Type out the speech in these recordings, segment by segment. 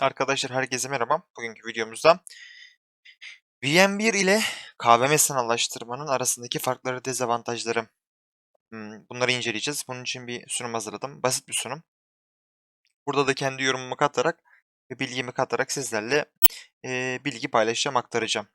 Arkadaşlar herkese merhaba. Bugünkü videomuzda VM1 ile KVM sanallaştırmanın arasındaki farkları, dezavantajları hmm, bunları inceleyeceğiz. Bunun için bir sunum hazırladım. Basit bir sunum. Burada da kendi yorumumu katarak ve bilgimi katarak sizlerle e, bilgi paylaşacağım, aktaracağım.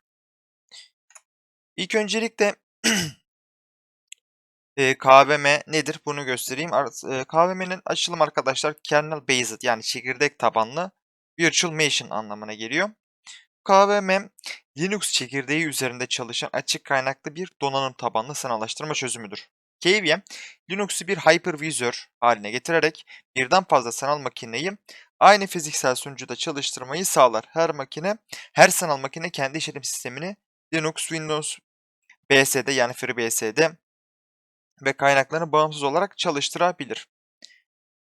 İlk öncelikle e, KVM nedir bunu göstereyim. E, KVM'nin açılım arkadaşlar kernel based yani çekirdek tabanlı virtual machine anlamına geliyor. KVM, Linux çekirdeği üzerinde çalışan açık kaynaklı bir donanım tabanlı sanallaştırma çözümüdür. KVM, Linux'u bir hypervisor haline getirerek birden fazla sanal makineyi aynı fiziksel sunucuda çalıştırmayı sağlar. Her makine, her sanal makine kendi işletim sistemini Linux, Windows, BSD yani FreeBSD ve kaynaklarını bağımsız olarak çalıştırabilir.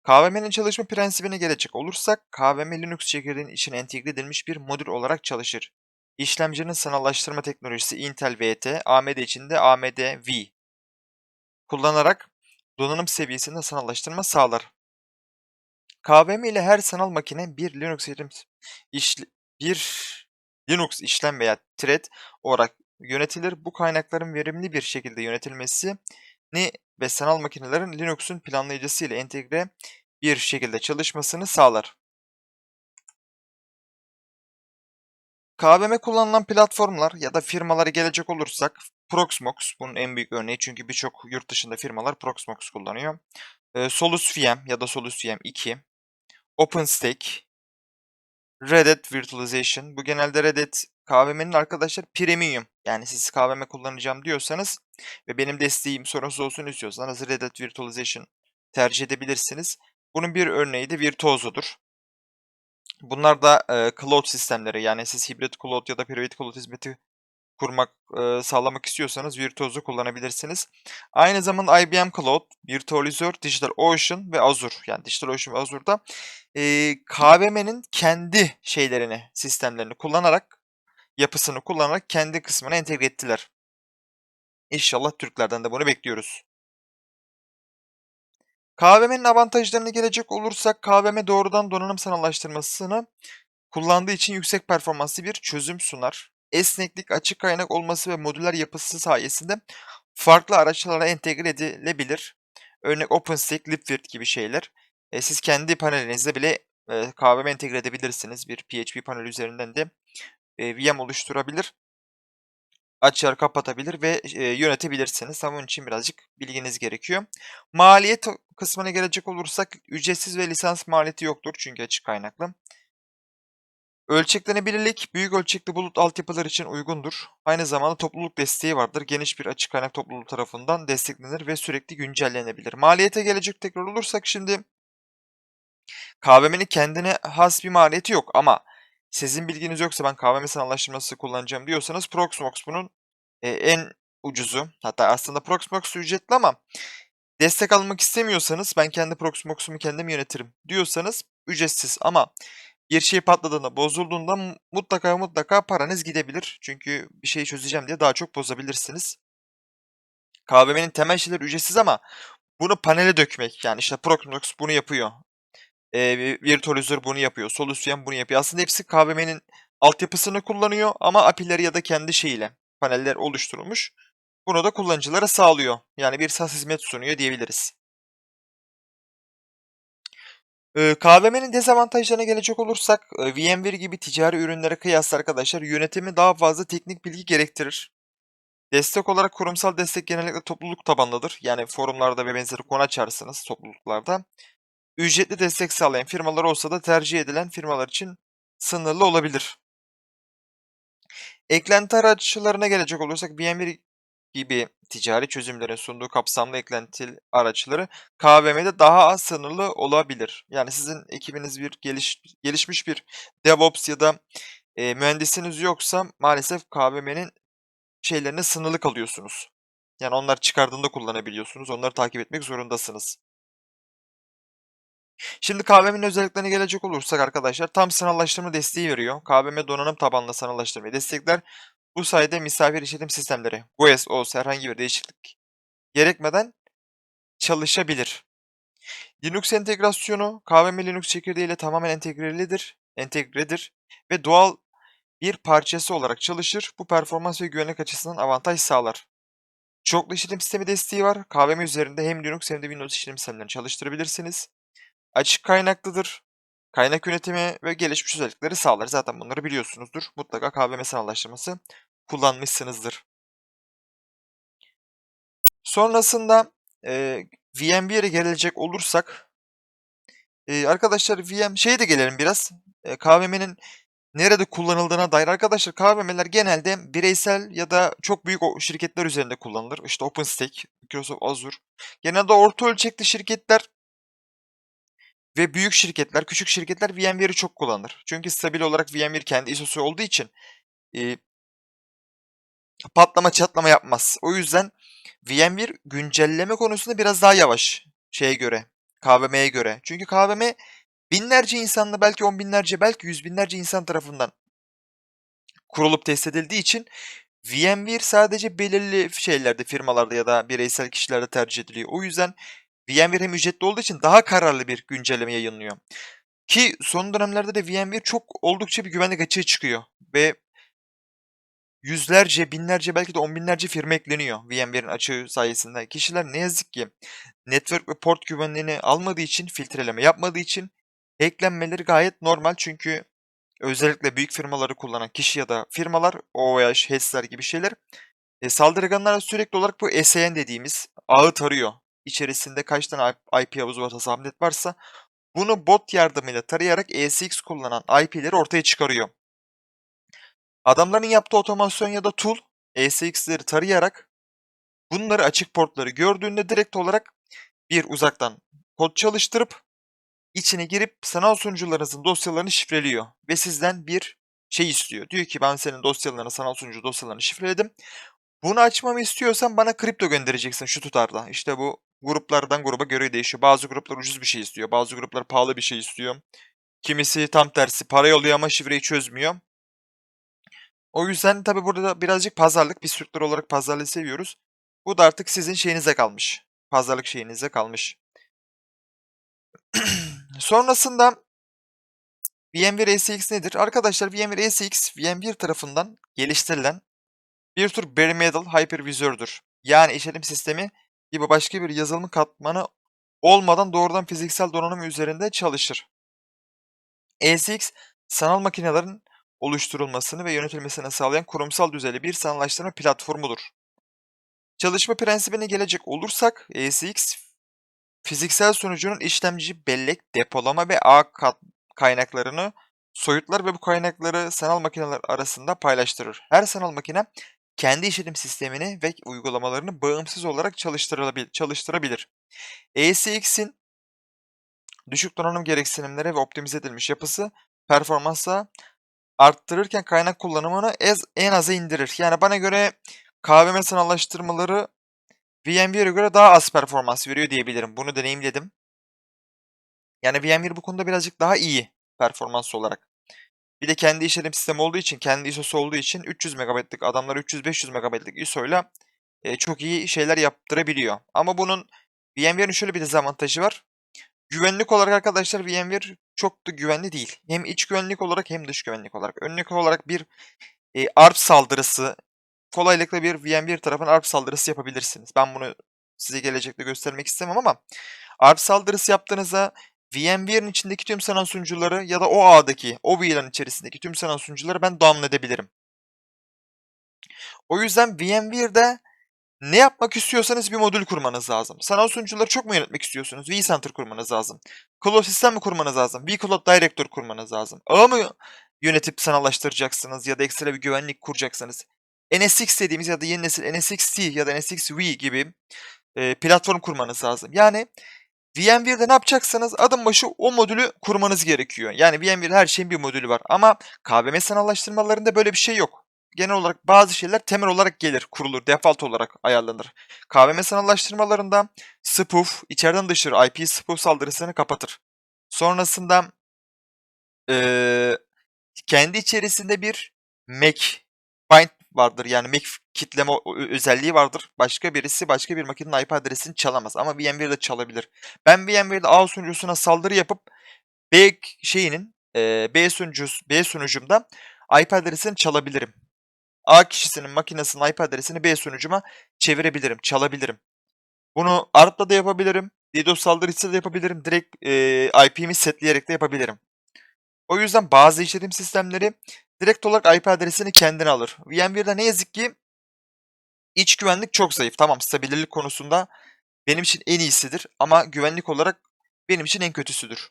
KVM'nin çalışma prensibine gelecek olursak, KVM Linux çekirdeğinin içine entegre edilmiş bir modül olarak çalışır. İşlemcinin sanallaştırma teknolojisi Intel VT, AMD için de AMD V kullanarak donanım seviyesinde sanallaştırma sağlar. KVM ile her sanal makine bir Linux işlem, işle, bir Linux işlem veya thread olarak yönetilir. Bu kaynakların verimli bir şekilde yönetilmesi ve sanal makinelerin Linux'un planlayıcısı ile entegre bir şekilde çalışmasını sağlar. KVM kullanılan platformlar ya da firmalara gelecek olursak Proxmox bunun en büyük örneği çünkü birçok yurt dışında firmalar Proxmox kullanıyor. Ee, Solus VM ya da Solus VM 2, OpenStack, Red Hat Virtualization. Bu genelde Red Hat KVM'nin arkadaşlar premium. Yani siz KVM kullanacağım diyorsanız ve benim desteğim sorunsuz olsun istiyorsanız Red Hat Virtualization tercih edebilirsiniz. Bunun bir örneği de Virtuoso'dur. Bunlar da e, cloud sistemleri yani siz hibrit cloud ya da private cloud hizmeti kurmak, e, sağlamak istiyorsanız Virtuoso kullanabilirsiniz. Aynı zamanda IBM Cloud, Virtualizor, DigitalOcean ve Azure yani DigitalOcean ve Azure'da e, KVM'nin kendi şeylerini, sistemlerini kullanarak, yapısını kullanarak kendi kısmına entegre ettiler. İnşallah Türklerden de bunu bekliyoruz. KVM'nin avantajlarına gelecek olursak KVM doğrudan donanım sanallaştırmasını kullandığı için yüksek performanslı bir çözüm sunar. Esneklik, açık kaynak olması ve modüler yapısı sayesinde farklı araçlara entegre edilebilir. Örnek OpenStack, Libvirt gibi şeyler. E, siz kendi panelinizde bile e, KVM entegre edebilirsiniz. Bir PHP panel üzerinden de e, VM oluşturabilir açar, kapatabilir ve e, yönetebilirsiniz. Ama bunun için birazcık bilginiz gerekiyor. Maliyet kısmına gelecek olursak ücretsiz ve lisans maliyeti yoktur çünkü açık kaynaklı. Ölçeklenebilirlik büyük ölçekli bulut altyapılar için uygundur. Aynı zamanda topluluk desteği vardır. Geniş bir açık kaynak topluluğu tarafından desteklenir ve sürekli güncellenebilir. Maliyete gelecek tekrar olursak şimdi KVM'nin kendine has bir maliyeti yok ama sizin bilginiz yoksa ben KVM sanallaştırması kullanacağım diyorsanız Proxmox bunun e, en ucuzu. Hatta aslında Proxmox ücretli ama destek almak istemiyorsanız ben kendi Proxmox'umu kendim yönetirim diyorsanız ücretsiz ama bir şey patladığında, bozulduğunda mutlaka mutlaka paranız gidebilir. Çünkü bir şeyi çözeceğim diye daha çok bozabilirsiniz. KVM'nin temel şeyleri ücretsiz ama bunu panele dökmek yani işte Proxmox bunu yapıyor. E, Virtualizor bunu yapıyor. Solution bunu yapıyor. Aslında hepsi KVM'nin altyapısını kullanıyor ama API'leri ya da kendi şeyiyle paneller oluşturulmuş. Bunu da kullanıcılara sağlıyor. Yani bir SaaS hizmet sunuyor diyebiliriz. KVM'nin dezavantajlarına gelecek olursak VMware gibi ticari ürünlere kıyasla arkadaşlar yönetimi daha fazla teknik bilgi gerektirir. Destek olarak kurumsal destek genellikle topluluk tabanlıdır. Yani forumlarda ve benzeri konu açarsınız topluluklarda. Ücretli destek sağlayan firmalar olsa da tercih edilen firmalar için sınırlı olabilir. Eklenti araçlarına gelecek olursak VMware gibi ticari çözümlerin sunduğu kapsamlı eklenti araçları KVM'de daha az sınırlı olabilir. Yani sizin ekibiniz bir geliş, gelişmiş bir DevOps ya da e, mühendisiniz yoksa maalesef KVM'nin şeylerine sınırlı kalıyorsunuz. Yani onlar çıkardığında kullanabiliyorsunuz. Onları takip etmek zorundasınız. Şimdi KVM'nin özelliklerine gelecek olursak arkadaşlar tam sanallaştırma desteği veriyor. KVM donanım tabanlı sanallaştırmayı destekler. Bu sayede misafir işletim sistemleri, GUES, OS herhangi bir değişiklik gerekmeden çalışabilir. Linux entegrasyonu KVM Linux çekirdeği ile tamamen entegrelidir, entegredir ve doğal bir parçası olarak çalışır. Bu performans ve güvenlik açısından avantaj sağlar. Çoklu işletim sistemi desteği var. KVM üzerinde hem Linux hem de Windows işletim sistemlerini çalıştırabilirsiniz. Açık kaynaklıdır. Kaynak yönetimi ve gelişmiş özellikleri sağlar. Zaten bunları biliyorsunuzdur. Mutlaka KVM sanallaştırması kullanmışsınızdır. Sonrasında e, VMware'e gelecek olursak e, arkadaşlar VM şeye de gelelim biraz. E, KVM'nin nerede kullanıldığına dair arkadaşlar KVM'ler genelde bireysel ya da çok büyük şirketler üzerinde kullanılır. İşte OpenStack, Microsoft Azure. Genelde orta ölçekli şirketler ve büyük şirketler, küçük şirketler VMware'i çok kullanır. Çünkü stabil olarak VMware kendi ISO'su olduğu için e, patlama çatlama yapmaz. O yüzden VMware güncelleme konusunda biraz daha yavaş şeye göre, KVM'ye göre. Çünkü KVM binlerce insanla belki on binlerce belki yüz binlerce insan tarafından kurulup test edildiği için VMware sadece belirli şeylerde, firmalarda ya da bireysel kişilerde tercih ediliyor. O yüzden VMware hem ücretli olduğu için daha kararlı bir güncelleme yayınlıyor. Ki son dönemlerde de VMware çok oldukça bir güvenlik açığı çıkıyor ve yüzlerce, binlerce belki de on binlerce firma ekleniyor VMware'in açığı sayesinde. Kişiler ne yazık ki network ve port güvenliğini almadığı için, filtreleme yapmadığı için eklenmeleri gayet normal. Çünkü özellikle büyük firmaları kullanan kişi ya da firmalar, OVH, HES'ler gibi şeyler e, saldırganlara sürekli olarak bu SAN dediğimiz ağı tarıyor. İçerisinde kaç tane IP havuzu varsa, subnet varsa bunu bot yardımıyla tarayarak ESX kullanan IP'leri ortaya çıkarıyor. Adamların yaptığı otomasyon ya da tool ESX'leri tarayarak bunları açık portları gördüğünde direkt olarak bir uzaktan kod çalıştırıp içine girip sanal sunucularınızın dosyalarını şifreliyor ve sizden bir şey istiyor. Diyor ki ben senin dosyalarını, sanal sunucu dosyalarını şifreledim. Bunu açmamı istiyorsan bana kripto göndereceksin şu tutarda. İşte bu gruplardan gruba göre değişiyor. Bazı gruplar ucuz bir şey istiyor. Bazı gruplar pahalı bir şey istiyor. Kimisi tam tersi para yolluyor ama şifreyi çözmüyor. O yüzden tabi burada birazcık pazarlık. Biz Türkler olarak pazarlığı seviyoruz. Bu da artık sizin şeyinize kalmış. Pazarlık şeyinize kalmış. Sonrasında VMware ESX nedir? Arkadaşlar VMware ESX VMware tarafından geliştirilen bir tür bare metal hypervisördür. Yani işletim sistemi gibi başka bir yazılım katmanı olmadan doğrudan fiziksel donanım üzerinde çalışır. ESX sanal makinelerin oluşturulmasını ve yönetilmesini sağlayan kurumsal düzeyli bir sanallaştırma platformudur. Çalışma prensibine gelecek olursak ESX fiziksel sunucunun işlemci, bellek, depolama ve ağ kaynaklarını soyutlar ve bu kaynakları sanal makineler arasında paylaştırır. Her sanal makine kendi işletim sistemini ve uygulamalarını bağımsız olarak çalıştırabilir. ESX'in düşük donanım gereksinimleri ve optimize edilmiş yapısı performansa arttırırken kaynak kullanımını en aza indirir. Yani bana göre KVM sanallaştırmaları VMware'e göre daha az performans veriyor diyebilirim. Bunu deneyimledim. Yani VMware bu konuda birazcık daha iyi performans olarak. Bir de kendi işletim sistemi olduğu için, kendi ISO'su olduğu için 300 MB'lık adamlar 300-500 MB'lık ISO'yla e, çok iyi şeyler yaptırabiliyor. Ama bunun VMware'in şöyle bir dezavantajı var. Güvenlik olarak arkadaşlar VMware çok da güvenli değil. Hem iç güvenlik olarak hem dış güvenlik olarak. Örnek olarak bir e, ARP saldırısı kolaylıkla bir VMware tarafından ARP saldırısı yapabilirsiniz. Ben bunu size gelecekte göstermek istemem ama ARP saldırısı yaptığınızda VMware'in içindeki tüm sanal sunucuları ya da o ağdaki, o VLAN içerisindeki tüm sanal sunucuları ben download. O yüzden VMware'de ne yapmak istiyorsanız bir modül kurmanız lazım. Sanal sunucuları çok mu yönetmek istiyorsunuz? vCenter kurmanız lazım. Cloud sistem mi kurmanız lazım? vCloud Director kurmanız lazım. Ağı mı yönetip sanallaştıracaksınız ya da ekstra bir güvenlik kuracaksınız? NSX dediğimiz ya da yeni nesil NSX-T ya da NSX-V gibi platform kurmanız lazım. Yani VMware'de ne yapacaksanız adım başı o modülü kurmanız gerekiyor. Yani VMware'de her şeyin bir modülü var. Ama KVM sanallaştırmalarında böyle bir şey yok. Genel olarak bazı şeyler temel olarak gelir, kurulur, default olarak ayarlanır. KVM sanallaştırmalarında spoof, içeriden dışarı IP spoof saldırısını kapatır. Sonrasında ee, kendi içerisinde bir MAC, bind vardır. Yani MAC kitleme özelliği vardır. Başka birisi başka bir makinenin IP adresini çalamaz. Ama VMware de çalabilir. Ben VMware'de A sunucusuna saldırı yapıp B şeyinin e, B sunucus B sunucumda IP adresini çalabilirim. A kişisinin makinesinin IP adresini B sunucuma çevirebilirim, çalabilirim. Bunu ARP'la da yapabilirim. DDoS saldırısıyla da yapabilirim. Direkt e, IP'mi setleyerek de yapabilirim. O yüzden bazı işletim sistemleri direkt olarak IP adresini kendine alır. VMware'de ne yazık ki iç güvenlik çok zayıf. Tamam stabilirlik konusunda benim için en iyisidir ama güvenlik olarak benim için en kötüsüdür.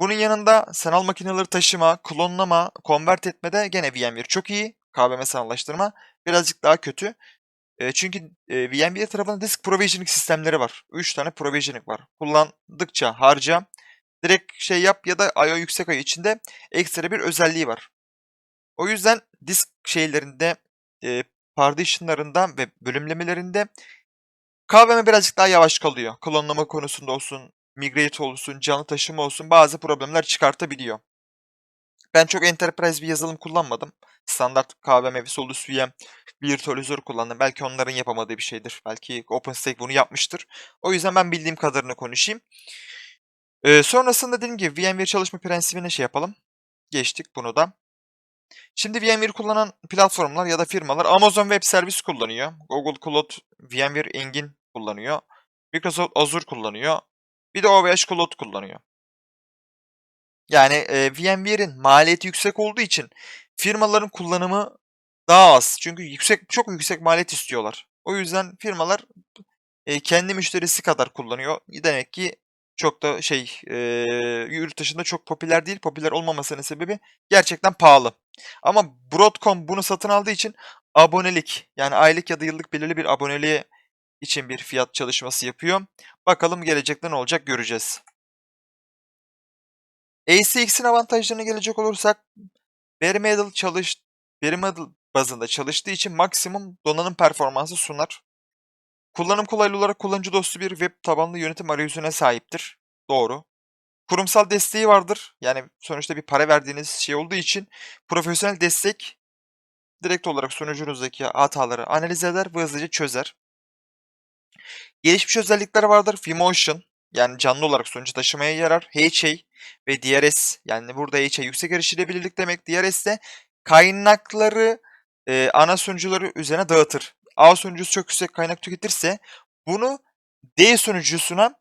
Bunun yanında sanal makineleri taşıma, klonlama, convert etmede gene VMware çok iyi. KVM sanallaştırma birazcık daha kötü. E, çünkü e, VMware tarafında disk provisioning sistemleri var. 3 tane provisioning var. Kullandıkça harca, direkt şey yap ya da I/O yüksek I/O içinde ekstra bir özelliği var. O yüzden disk şeylerinde, e, partition'larında ve bölümlemelerinde KVM birazcık daha yavaş kalıyor. Klonlama konusunda olsun, migrate olsun, canlı taşıma olsun bazı problemler çıkartabiliyor. Ben çok enterprise bir yazılım kullanmadım. Standart KVM ve Solus VM virtualizör kullandım. Belki onların yapamadığı bir şeydir. Belki OpenStack bunu yapmıştır. O yüzden ben bildiğim kadarını konuşayım. Ee, sonrasında dediğim gibi VMware çalışma prensibine şey yapalım. Geçtik bunu da. Şimdi VMware kullanan platformlar ya da firmalar Amazon Web Service kullanıyor. Google Cloud VMware Engine kullanıyor. Microsoft Azure kullanıyor. Bir de OVH Cloud kullanıyor. Yani e, VMware'in maliyeti yüksek olduğu için firmaların kullanımı daha az. Çünkü yüksek çok yüksek maliyet istiyorlar. O yüzden firmalar e, kendi müşterisi kadar kullanıyor. Demek ki çok da şey e, yurt dışında çok popüler değil. Popüler olmamasının sebebi gerçekten pahalı. Ama Broadcom bunu satın aldığı için abonelik yani aylık ya da yıllık belirli bir aboneliğe için bir fiyat çalışması yapıyor. Bakalım gelecekte ne olacak göreceğiz. ACX'in avantajlarına gelecek olursak bare metal çalış bare metal bazında çalıştığı için maksimum donanım performansı sunar. Kullanım kolaylığı olarak kullanıcı dostu bir web tabanlı yönetim arayüzüne sahiptir. Doğru. Kurumsal desteği vardır. Yani sonuçta bir para verdiğiniz şey olduğu için profesyonel destek direkt olarak sunucunuzdaki hataları analiz eder ve hızlıca çözer. Gelişmiş özellikler vardır. Vmotion yani canlı olarak sonucu taşımaya yarar. HA ve DRS yani burada HA yüksek erişilebilirlik demek. DRS de kaynakları e, ana sunucuları üzerine dağıtır. A sunucusu çok yüksek kaynak tüketirse bunu D sunucusuna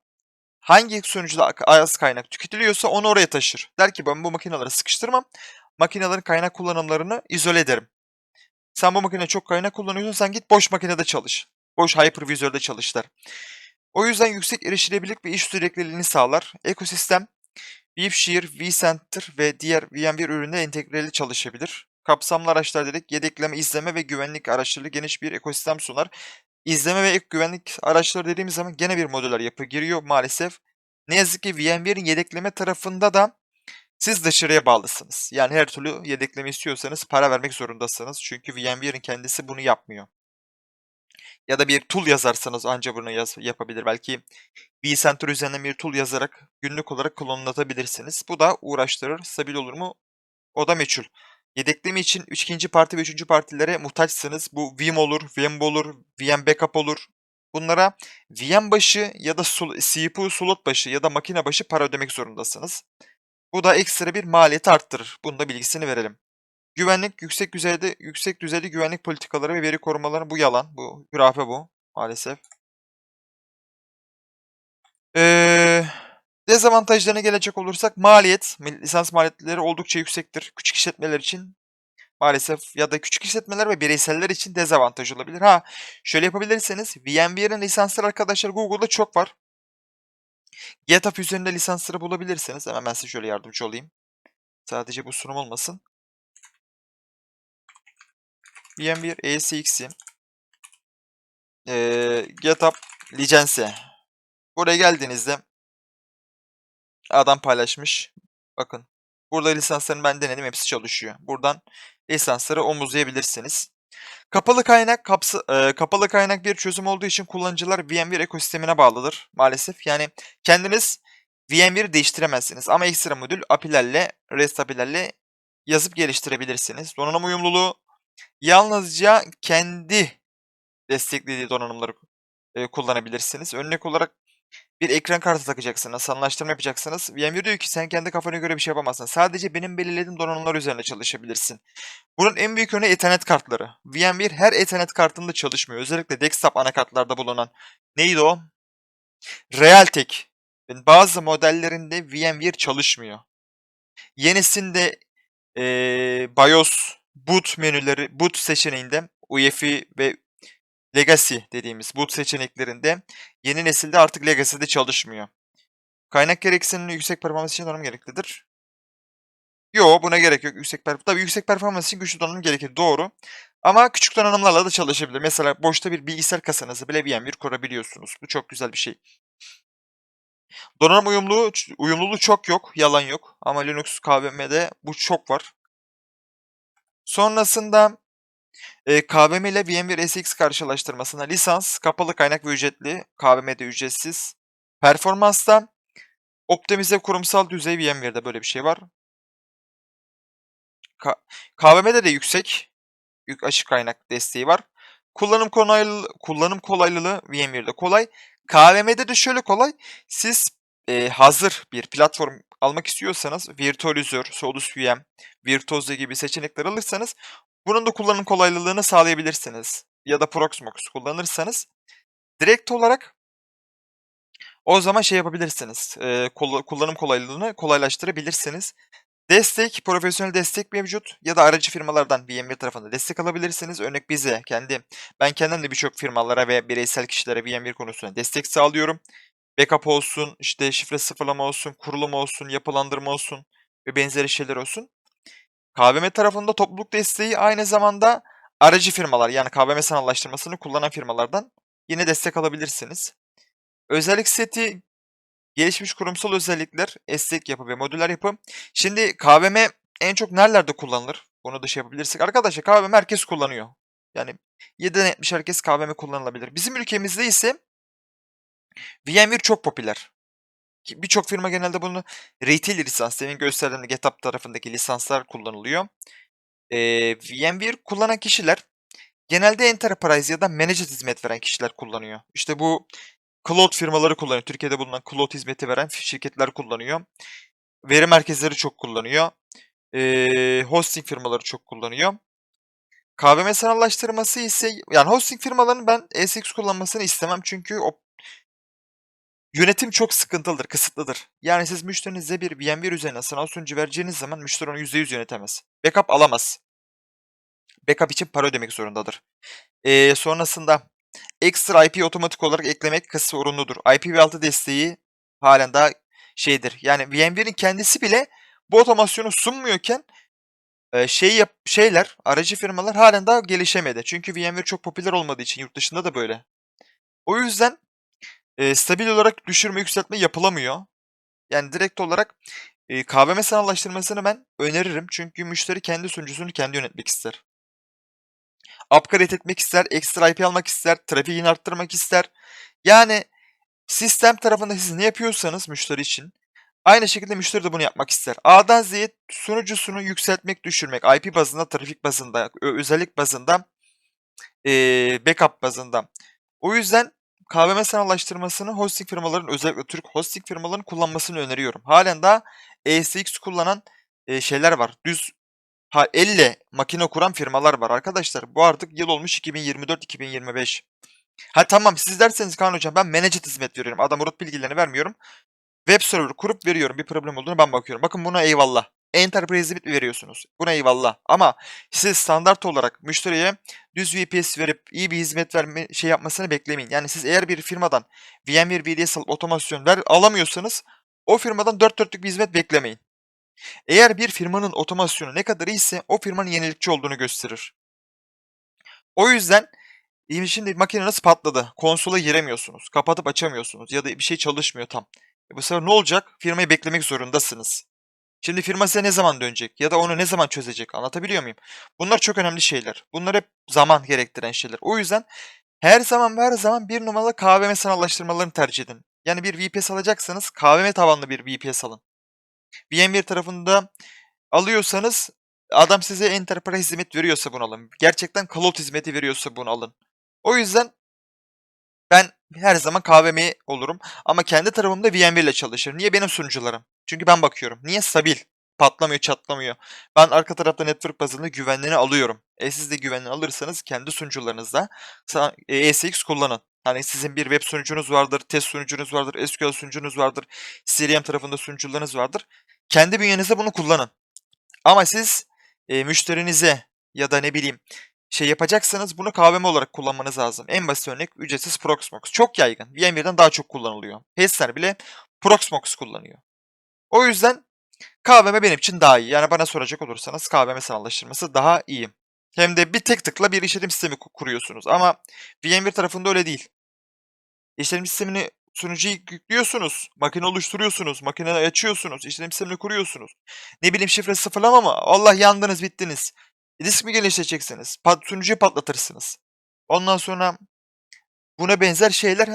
hangi sunucuda az kaynak tüketiliyorsa onu oraya taşır. Der ki ben bu makineleri sıkıştırmam. Makinelerin kaynak kullanımlarını izole ederim. Sen bu makine çok kaynak kullanıyorsun sen git boş makinede çalış. Boş hypervisörde çalış. O yüzden yüksek erişilebilirlik ve iş sürekliliğini sağlar. Ekosistem VSphere, vCenter ve diğer VMware ürünle entegreli çalışabilir. Kapsamlı araçlar dedik yedekleme, izleme ve güvenlik araçları geniş bir ekosistem sunar. İzleme ve ek güvenlik araçları dediğimiz zaman gene bir modüler yapı giriyor maalesef. Ne yazık ki VMware'in yedekleme tarafında da siz dışarıya bağlısınız. Yani her türlü yedekleme istiyorsanız para vermek zorundasınız. Çünkü VMware'in kendisi bunu yapmıyor. Ya da bir tool yazarsanız anca bunu yaz yapabilir. Belki vCenter üzerinden bir tool yazarak günlük olarak klonlatabilirsiniz. Bu da uğraştırır. Stabil olur mu? O da meçhul. Yedekleme için ikinci parti ve üçüncü partilere muhtaçsınız. Bu Vim olur, VM olur, VM backup olur. Bunlara VM başı ya da CPU slot başı ya da makine başı para ödemek zorundasınız. Bu da ekstra bir maliyeti arttırır. Bunun da bilgisini verelim. Güvenlik yüksek düzeyde yüksek düzeyli güvenlik politikaları ve veri korumaları bu yalan. Bu hürafe bu maalesef. Ee, dezavantajlarına gelecek olursak maliyet, lisans maliyetleri oldukça yüksektir. Küçük işletmeler için maalesef ya da küçük işletmeler ve bireyseller için dezavantaj olabilir. Ha şöyle yapabilirseniz VMware'in lisansları arkadaşlar Google'da çok var. GitHub üzerinde lisansları bulabilirsiniz. Hemen ben size şöyle yardımcı olayım. Sadece bu sunum olmasın. VMware ESX'i ee, GitHub License. Buraya geldiğinizde adam paylaşmış. Bakın. Burada lisanslarını ben denedim. Hepsi çalışıyor. Buradan lisansları omuzlayabilirsiniz. Kapalı kaynak kapsı, e, kapalı kaynak bir çözüm olduğu için kullanıcılar VMware ekosistemine bağlıdır maalesef. Yani kendiniz VMware değiştiremezsiniz ama ekstra modül API'lerle, REST API'lerle yazıp geliştirebilirsiniz. Donanım uyumluluğu yalnızca kendi desteklediği donanımları e, kullanabilirsiniz. Örnek olarak bir ekran kartı takacaksınız, sanallaştırma yapacaksınız. VMware diyor ki sen kendi kafana göre bir şey yapamazsın. Sadece benim belirlediğim donanımlar üzerine çalışabilirsin. Bunun en büyük örneği Ethernet kartları. VMware her Ethernet kartında çalışmıyor. Özellikle desktop anakartlarda bulunan. Neydi o? Realtek. Bazı modellerinde VMware çalışmıyor. Yenisinde eee BIOS, boot menüleri, boot seçeneğinde UEFI ve Legacy dediğimiz boot seçeneklerinde yeni nesilde artık Legacy'de çalışmıyor. Kaynak gereksinimli yüksek performans için donanım gereklidir. Yo buna gerek yok. Yüksek performans. Tabii yüksek performans için güçlü donanım gerekir. Doğru. Ama küçük donanımlarla da çalışabilir. Mesela boşta bir bilgisayar kasanızı bile VMware kurabiliyorsunuz. Bu çok güzel bir şey. Donanım uyumluluğu, uyumluluğu çok yok. Yalan yok. Ama Linux KVM'de bu çok var. Sonrasında e, KVM ile VMware SX karşılaştırmasına lisans, kapalı kaynak ve ücretli, KVM'de ücretsiz. Performansta optimize kurumsal düzey VMware'de böyle bir şey var. Ka KVM'de de yüksek yük açık kaynak desteği var. Kullanım kolaylığı, kullanım kolaylılığı VMware'de kolay. KVM'de de şöyle kolay. Siz e, hazır bir platform almak istiyorsanız virtualizör, Solus VM, Virtuoso gibi seçenekler alırsanız bunun da kullanım kolaylılığını sağlayabilirsiniz. Ya da Proxmox kullanırsanız direkt olarak o zaman şey yapabilirsiniz. E, kullanım kolaylılığını kolaylaştırabilirsiniz. Destek, profesyonel destek mevcut ya da aracı firmalardan VMware tarafında destek alabilirsiniz. Örnek bize, kendi, ben kendim de birçok firmalara ve bireysel kişilere VMware konusunda destek sağlıyorum. Backup olsun, işte şifre sıfırlama olsun, kurulum olsun, yapılandırma olsun ve benzeri şeyler olsun. KVM tarafında topluluk desteği aynı zamanda aracı firmalar yani KVM sanallaştırmasını kullanan firmalardan yine destek alabilirsiniz. Özellik seti gelişmiş kurumsal özellikler, esnek yapı ve modüler yapı. Şimdi KVM en çok nerelerde kullanılır? Bunu da şey yapabilirsek. Arkadaşlar KVM herkes kullanıyor. Yani 7'den 70 herkes KVM kullanılabilir. Bizim ülkemizde ise VMware çok popüler. Birçok firma genelde bunu retail lisans, senin gösterdiğin GitHub tarafındaki lisanslar kullanılıyor. Ee, VMware kullanan kişiler genelde enterprise ya da managed hizmet veren kişiler kullanıyor. İşte bu cloud firmaları kullanıyor. Türkiye'de bulunan cloud hizmeti veren şirketler kullanıyor. Veri merkezleri çok kullanıyor. Ee, hosting firmaları çok kullanıyor. KVM sanallaştırması ise yani hosting firmalarının ben ESX kullanmasını istemem çünkü o Yönetim çok sıkıntılıdır, kısıtlıdır. Yani siz müşterinize bir VMware üzerinden sanal sunucu vereceğiniz zaman müşteri onu %100 yönetemez. Backup alamaz. Backup için para ödemek zorundadır. Ee, sonrasında ekstra IP otomatik olarak eklemek kısa sorunludur. IPv6 desteği halen daha şeydir. Yani VMware'in kendisi bile bu otomasyonu sunmuyorken şey yap şeyler, aracı firmalar halen daha gelişemedi. Çünkü VMware çok popüler olmadığı için yurt dışında da böyle. O yüzden Eee, stabil olarak düşürme, yükseltme yapılamıyor. Yani direkt olarak, eee, KVM sanallaştırmasını ben öneririm. Çünkü müşteri kendi sunucusunu kendi yönetmek ister. Upgrade etmek ister, ekstra IP almak ister, trafiğini arttırmak ister. Yani sistem tarafında siz ne yapıyorsanız müşteri için, aynı şekilde müşteri de bunu yapmak ister. A'dan Z'ye sunucusunu yükseltmek, düşürmek, IP bazında, trafik bazında, özellik bazında, eee, backup bazında. O yüzden KVM sanallaştırmasını hosting firmaların özellikle Türk hosting firmalarının kullanmasını öneriyorum. Halen daha ESX kullanan e, şeyler var. Düz ha, elle makine kuran firmalar var arkadaşlar. Bu artık yıl olmuş 2024-2025. Ha tamam siz derseniz Kaan Hocam ben managed hizmet veriyorum. Adam root bilgilerini vermiyorum. Web server kurup veriyorum. Bir problem olduğunu ben bakıyorum. Bakın buna eyvallah. Enterprise limit veriyorsunuz. Buna eyvallah. Ama siz standart olarak müşteriye düz VPS verip iyi bir hizmet verme şey yapmasını beklemeyin. Yani siz eğer bir firmadan VMware VDS alıp otomasyon ver, alamıyorsanız o firmadan dört dörtlük bir hizmet beklemeyin. Eğer bir firmanın otomasyonu ne kadar iyiyse o firmanın yenilikçi olduğunu gösterir. O yüzden şimdi makineniz patladı. Konsola giremiyorsunuz. Kapatıp açamıyorsunuz. Ya da bir şey çalışmıyor tam. E bu sefer ne olacak? Firmayı beklemek zorundasınız. Şimdi firma size ne zaman dönecek ya da onu ne zaman çözecek anlatabiliyor muyum? Bunlar çok önemli şeyler. Bunlar hep zaman gerektiren şeyler. O yüzden her zaman ve her zaman bir numaralı KVM sanallaştırmalarını tercih edin. Yani bir VPS alacaksanız KVM tabanlı bir VPS alın. VMware tarafında alıyorsanız Adam size enterprise hizmet veriyorsa bunu alın. Gerçekten cloud hizmeti veriyorsa bunu alın. O yüzden ben her zaman KVM olurum ama kendi tarafımda VMware ile çalışırım. Niye? Benim sunucularım. Çünkü ben bakıyorum. Niye? Stabil. Patlamıyor, çatlamıyor. Ben arka tarafta network bazında güvenliğini alıyorum. E siz de güvenliğini alırsanız kendi sunucularınızda sa- e, ESX kullanın. Hani sizin bir web sunucunuz vardır, test sunucunuz vardır, SQL sunucunuz vardır, CRM tarafında sunucularınız vardır. Kendi bünyenizde bunu kullanın. Ama siz e, müşterinize ya da ne bileyim şey yapacaksanız bunu KVM olarak kullanmanız lazım. En basit örnek ücretsiz Proxmox. Çok yaygın. VMware'den daha çok kullanılıyor. Hessler bile Proxmox kullanıyor. O yüzden KVM benim için daha iyi. Yani bana soracak olursanız KVM sanallaştırması daha iyi. Hem de bir tek tıkla bir işletim sistemi ku- kuruyorsunuz. Ama VMware tarafında öyle değil. İşletim sistemini sunucuya yüklüyorsunuz. Makine oluşturuyorsunuz. Makine açıyorsunuz. işletim sistemini kuruyorsunuz. Ne bileyim şifre sıfırlama mı? Allah yandınız bittiniz. Disk mi geliştireceksiniz? Pat, sunucuyu patlatırsınız. Ondan sonra buna benzer şeyler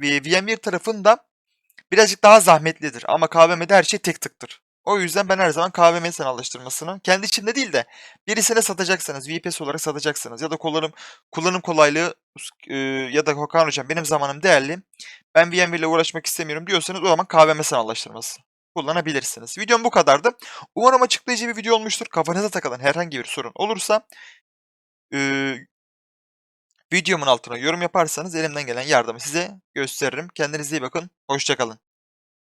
VMware tarafında birazcık daha zahmetlidir. Ama KVM'de her şey tek tıktır. O yüzden ben her zaman KVM sanallaştırmasını kendi içimde değil de birisine satacaksanız, VPS olarak satacaksanız ya da kullanım kullanım kolaylığı e, ya da Hakan hocam benim zamanım değerli. Ben VMware ile uğraşmak istemiyorum diyorsanız o zaman KVM sanallaştırması kullanabilirsiniz. Videom bu kadardı. Umarım açıklayıcı bir video olmuştur. Kafanıza takılan herhangi bir sorun olursa e, videomun altına yorum yaparsanız elimden gelen yardımı size gösteririm. Kendinize iyi bakın. Hoşçakalın.